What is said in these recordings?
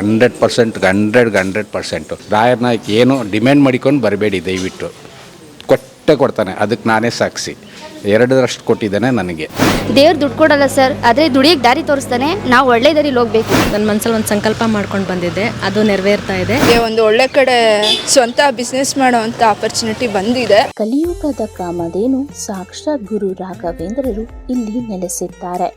Hundred percent ಹಂಡ್ರೆಡ್ಗೆ hundred percent. ರಾಯರ್ನ ಏನು ಡಿಮ್ಯಾಂಡ್ ಮಾಡಿಕೊಂಡು ಬರಬೇಡಿ ದಯವಿಟ್ಟು. ಕೊಟ್ಟೆ ಕೊಡ್ತಾನೆ ಅದಕ್ಕೆ ನಾನೇ ಸಾಕ್ಷಿ. ಎರಡರಷ್ಟು ಕೊಟ್ಟಿದ್ದಾನೆ ನನಗೆ. ದೇವ್ರು ದುಡ್ಡು ಕೊಡಲ್ಲ ಸರ್ ಆದರೆ ದುಡಿಯಕ್ಕೆ ದಾರಿ ತೋರಿಸ್ತಾನೆ ನಾವು ಒಳ್ಳೆ ದಾರಿಲಿ ಹೋಗ್ಬೇಕು. ನನ್ನ ಮನಸ್ಸಲ್ಲಿ ಒಂದು ಸಂಕಲ್ಪ ಮಾಡ್ಕೊಂಡು ಬಂದಿದ್ದೆ ಅದು ನೆರವೇರ್ತಾ ಇದೆ. ಒಂದು ಒಳ್ಳೆ ಕಡೆ ಸ್ವಂತ ಬಿಸ್ನೆಸ್ ಮಾಡೋವಂಥ ಆಪರ್ಚುನಿಟಿ ಬಂದಿದೆ. ಕಲಿಯುಗದ ಕಾಮಧೇನು ಸಾಕ್ಷಾತ್ ಗುರು ರಾಘವೇಂದ್ರರು ಇಲ್ಲಿ ನೆಲೆಸಿದ್ದಾರೆ.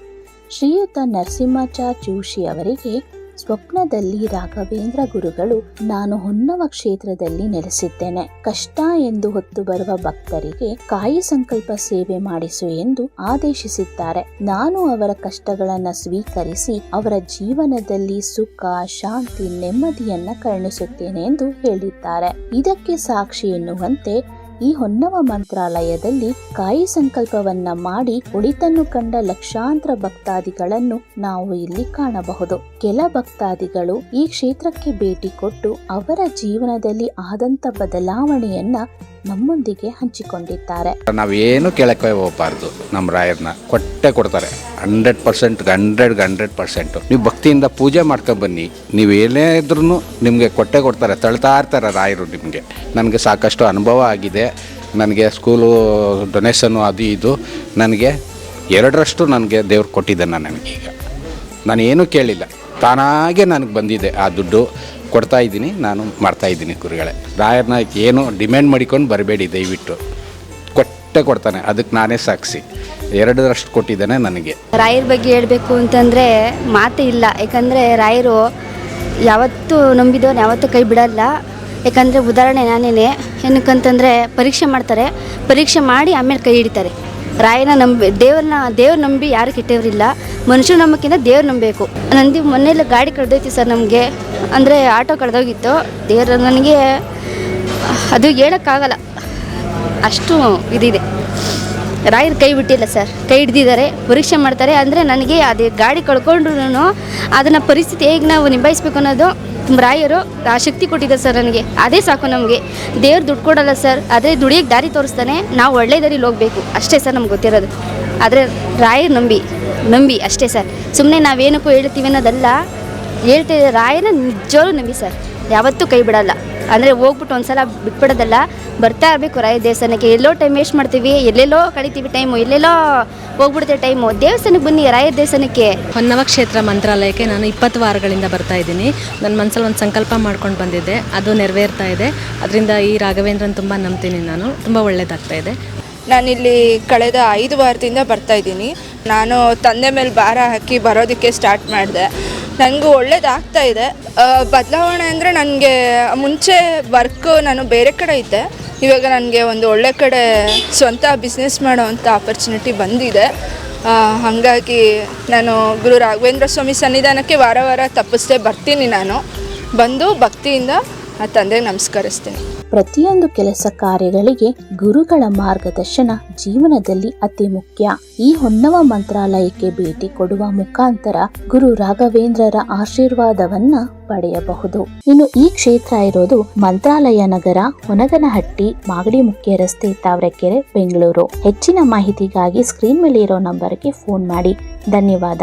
ಶ್ರೀಯುತ ನರಸಿಂಹಾಚಾರ್ ಜೋಶಿ ಅವರಿಗೆ ಸ್ವಪ್ನದಲ್ಲಿ ರಾಘವೇಂದ್ರ ಗುರುಗಳು ನಾನು ಹೊನ್ನವ ಕ್ಷೇತ್ರದಲ್ಲಿ ನೆಲೆಸಿದ್ದೇನೆ. ಕಷ್ಟ ಎಂದು ಹೊತ್ತು ಬರುವ ಭಕ್ತರಿಗೆ ಕಾಯಿ ಸಂಕಲ್ಪ ಸೇವೆ ಮಾಡಿಸು ಎಂದು ಆದೇಶಿಸಿದ್ದಾರೆ. ನಾನು ಅವರ ಕಷ್ಟಗಳನ್ನು ಸ್ವೀಕರಿಸಿ ಅವರ ಜೀವನದಲ್ಲಿ ಸುಖ, ಶಾಂತಿ, ನೆಮ್ಮದಿಯನ್ನ ಕರುಣಿಸುತ್ತೇನೆ ಎಂದು ಹೇಳಿದ್ದಾರೆ. ಇದಕ್ಕೆ ಸಾಕ್ಷಿ ಎನ್ನುವಂತೆ ಈ ಹೊನ್ನವ ಮಂತ್ರಾಲಯದಲ್ಲಿ ಕಾಯಿ ಸಂಕಲ್ಪವನ್ನ ಮಾಡಿ ಉಳಿತನ್ನು ಕಂಡ ಲಕ್ಷಾಂತರ ಭಕ್ತಾದಿಗಳನ್ನು ನಾವು ಇಲ್ಲಿ ಕಾಣಬಹುದು. ಕೆಲ ಭಕ್ತಾದಿಗಳು ಈ ಕ್ಷೇತ್ರಕ್ಕೆ ಭೇಟಿ ಕೊಟ್ಟು ಅವರ ಜೀವನದಲ್ಲಿ ಆದಂತ ಬದಲಾವಣೆಯನ್ನ ನಮ್ಮೊಂದಿಗೆ ಹಂಚಿಕೊಂಡಿದ್ದಾರೆ. ನಾವೇನು ಕೇಳಕ್ಕೆ ಹೋಗಬಾರ್ದು. ನಮ್ಮ ರಾಯರ್ನ ಕೊಟ್ಟೆ ಕೊಡ್ತಾರೆ. Hundred percent, hundred hundred percent. ನೀವು ಭಕ್ತಿಯಿಂದ ಪೂಜೆ ಮಾಡ್ಕೊಂಡು ಬನ್ನಿ. ನೀವು ಏನೇ ಇದ್ರೂ ನಿಮಗೆ ಕೊಟ್ಟೆ ಕೊಡ್ತಾರೆ. ತಳ್ತಾ ಇರ್ತಾರೆ ರಾಯರು ನಿಮಗೆ. ನನಗೆ ಸಾಕಷ್ಟು ಅನುಭವ ಆಗಿದೆ. ನನಗೆ ಸ್ಕೂಲು ಡೊನೇಷನು ಅದು ಇದು. ನನಗೆ ಎರಡರಷ್ಟು ನನಗೆ ದೇವ್ರು ಕೊಟ್ಟಿದ್ದಾನೆ ನನಗೀಗ. ನಾನು ಏನೂ ಕೇಳಿಲ್ಲ. ತಾನಾಗೆ ನನಗೆ ಬಂದಿದೆ ಆ ದುಡ್ಡು. ಕೊಡ್ತಾ ಇದ್ದೀನಿ, ನಾನು ಮಾಡ್ತಾ ಇದ್ದೀನಿ ಗುರುಗಳೇ. ರಾಯರ್ನ ಏನು ಡಿಮ್ಯಾಂಡ್ ಮಾಡಿಕೊಂಡು ಬರಬೇಡಿ, ದಯವಿಟ್ಟು. ಕೊಟ್ಟೆ ಕೊಡ್ತಾನೆ, ಅದಕ್ಕೆ ನಾನೇ ಸಾಕ್ಷಿ. ಎರಡರಷ್ಟು ಕೊಟ್ಟಿದ್ದಾನೆ ನನಗೆ. ರಾಯರ ಬಗ್ಗೆ ಹೇಳಬೇಕು ಅಂತಂದರೆ ಮಾತೇ ಇಲ್ಲ. ಯಾಕಂದರೆ ರಾಯರು ಯಾವತ್ತೂ ನಂಬಿದವನು ಯಾವತ್ತೂ ಕೈ ಬಿಡಲ್ಲ. ಯಾಕಂದರೆ ಉದಾಹರಣೆ ನಾನೇನೆ, ಏನಕ್ಕಂತಂದರೆ ಪರೀಕ್ಷೆ ಮಾಡ್ತಾರೆ. ಪರೀಕ್ಷೆ ಮಾಡಿ ಆಮೇಲೆ ಕೈ ಹಿಡಿತಾರೆ. ರಾಯನ ನಂಬಿ, ದೇವ್ರನ್ನ, ದೇವ್ರ ನಂಬಿ ಯಾರು ಕೆಟ್ಟವ್ರಿಲ್ಲ. ಮನುಷ್ಯ ನಂಬಕ್ಕಿಂತ ದೇವ್ರ ನಂಬಬೇಕು. ನಂದು ಮೊನ್ನೆಲ್ಲ ಗಾಡಿ ಕಳೆದೈತಿ ಸರ್ ನಮಗೆ. ಅಂದರೆ ಆಟೋ ಕಳೆದೋಗಿತ್ತು. ದೇವ್ರ ನನಗೆ ಅದು ಹೇಳೋಕ್ಕಾಗಲ್ಲ. ಅಷ್ಟು ಇದಿದೆ. ರಾಯರು ಕೈ ಬಿಟ್ಟಿಲ್ಲ ಸರ್. ಕೈ ಹಿಡ್ದಿದ್ದಾರೆ, ಪರೀಕ್ಷೆ ಮಾಡ್ತಾರೆ ಅಂದರೆ ನನಗೆ ಅದೇ ಗಾಡಿ ಕಳ್ಕೊಂಡ್ರು ಅದನ್ನು ಪರಿಸ್ಥಿತಿ ಹೇಗೆ ನಾವು ನಿಭಾಯಿಸ್ಬೇಕು ಅನ್ನೋದು ರಾಯರು ಆ ಶಕ್ತಿ ಕೊಟ್ಟಿದ್ದಾರೆ ಸರ್ ನನಗೆ. ಅದೇ ಸಾಕು ನಮಗೆ. ದೇವ್ರು ದುಡ್ಡು ಕೊಡಲ್ಲ ಸರ್. ಅದೇ ದುಡಿಯೋಕ್ಕೆ ದಾರಿ ತೋರಿಸ್ತಾನೆ, ನಾವು ಒಳ್ಳೆ ದಾರಿಲಿ ಹೋಗಬೇಕು. ಅಷ್ಟೇ ಸರ್ ನಮ್ಗೆ ಗೊತ್ತಿರೋದು. ಆದರೆ ರಾಯರು ನಂಬಿ ನಂಬಿ ಅಷ್ಟೇ ಸರ್. ಸುಮ್ಮನೆ ನಾವೇನಕ್ಕೂ ಹೇಳ್ತೀವಿ ಅನ್ನೋದಲ್ಲ ಹೇಳ್ತಿದ್ದೆ ರಾಯನ ನಿಜವಾಗ್ಲೂ ನಂಬಿ ಸರ್. ಯಾವತ್ತೂ ಕೈ ಬಿಡಲ್ಲ. ಅಂದರೆ ಹೋಗ್ಬಿಟ್ಟು ಒಂದ್ಸಲ ಬಿಟ್ಬಿಡೋದಲ್ಲ ಬರ್ತಾ ಇರಬೇಕು ರಾಯ ದೇವಸ್ಥಾನಕ್ಕೆ. ಎಲ್ಲೋ ಟೈಮ್ ವೇಸ್ಟ್ ಮಾಡ್ತೀವಿ ಎಲ್ಲೆಲ್ಲೋ ಕಳಿತೀವಿ ಟೈಮು ಎಲ್ಲೆಲ್ಲೋ ಹೋಗ್ಬಿಡ್ತೀವಿ ಟೈಮು ದೇವಸ್ಥಾನಕ್ಕೆ ಬನ್ನಿ ರಾಯ ದೇವಸ್ಥಾನಕ್ಕೆ. ಹೊನ್ನವ ಕ್ಷೇತ್ರ ಮಂತ್ರಾಲಯಕ್ಕೆ ನಾನು ಇಪ್ಪತ್ತು ವಾರಗಳಿಂದ ಬರ್ತಾ ಇದ್ದೀನಿ. ನನ್ನ ಮನಸ್ಸಲ್ಲಿ ಒಂದು ಸಂಕಲ್ಪ ಮಾಡ್ಕೊಂಡು ಬಂದಿದ್ದೆ. ಅದು ನೆರವೇರ್ತಾ ಇದೆ. ಅದರಿಂದ ಈ ರಾಘವೇಂದ್ರನ್ ತುಂಬ ನಂಬ್ತೀನಿ ನಾನು. ತುಂಬ ಒಳ್ಳೆಯದಾಗ್ತಾ ಇದೆ. ನಾನಿಲ್ಲಿ ಕಳೆದ ಐದು ವಾರದಿಂದ ಬರ್ತಾ ಇದ್ದೀನಿ. ನಾನು ತಂದೆ ಮೇಲೆ ಭಾರ ಹಾಕಿ ಬರೋದಕ್ಕೆ ಸ್ಟಾರ್ಟ್ ಮಾಡಿದೆ. ನನಗೂ ಒಳ್ಳೇದಾಗ್ತಾ ಇದೆ. ಬದಲಾವಣೆ ಅಂದರೆ ನನಗೆ ಮುಂಚೆ ವರ್ಕ್ ನಾನು ಬೇರೆ ಕಡೆ ಇದ್ದೆ. ಇವಾಗ ನನಗೆ ಒಂದು ಒಳ್ಳೆ ಕಡೆ ಸ್ವಂತ ಬಿಸ್ನೆಸ್ ಮಾಡೋವಂಥ ಆಪರ್ಚುನಿಟಿ ಬಂದಿದೆ. ಹಾಗಾಗಿ ನಾನು ಗುರು ರಾಘವೇಂದ್ರ ಸ್ವಾಮಿ ಸನ್ನಿಧಾನಕ್ಕೆ ವಾರ ವಾರ ತಪ್ಪಿಸ್ದೆ ಬರ್ತೀನಿ ನಾನು. ಬಂದು ಭಕ್ತಿಯಿಂದ ಆ ತಂದೆಗೆ ನಮಸ್ಕರಿಸ್ತೀನಿ. ಪ್ರತಿಯೊಂದು ಕೆಲಸ ಕಾರ್ಯಗಳಿಗೆ ಗುರುಗಳ ಮಾರ್ಗದರ್ಶನ ಜೀವನದಲ್ಲಿ ಅತಿ ಮುಖ್ಯ. ಈ ಹೊನ್ನವ ಮಂತ್ರಾಲಯಕ್ಕೆ ಭೇಟಿ ಕೊಡುವ ಮುಖಾಂತರ ಗುರು ರಾಘವೇಂದ್ರರ ಆಶೀರ್ವಾದವನ್ನ ಪಡೆಯಬಹುದು. ಇನ್ನು ಈ ಕ್ಷೇತ್ರ ಇರೋದು ಮಂತ್ರಾಲಯ ನಗರ, ಹೊನಗನಹಟ್ಟಿ, ಮಾಗಡಿ ಮುಖ್ಯ ರಸ್ತೆ, ತಾವರೆಕೆರೆ, ಬೆಂಗಳೂರು. ಹೆಚ್ಚಿನ ಮಾಹಿತಿಗಾಗಿ ಸ್ಕ್ರೀನ್ ಮೇಲೆ ಇರೋ ನಂಬರ್ಗೆ ಫೋನ್ ಮಾಡಿ. ಧನ್ಯವಾದ.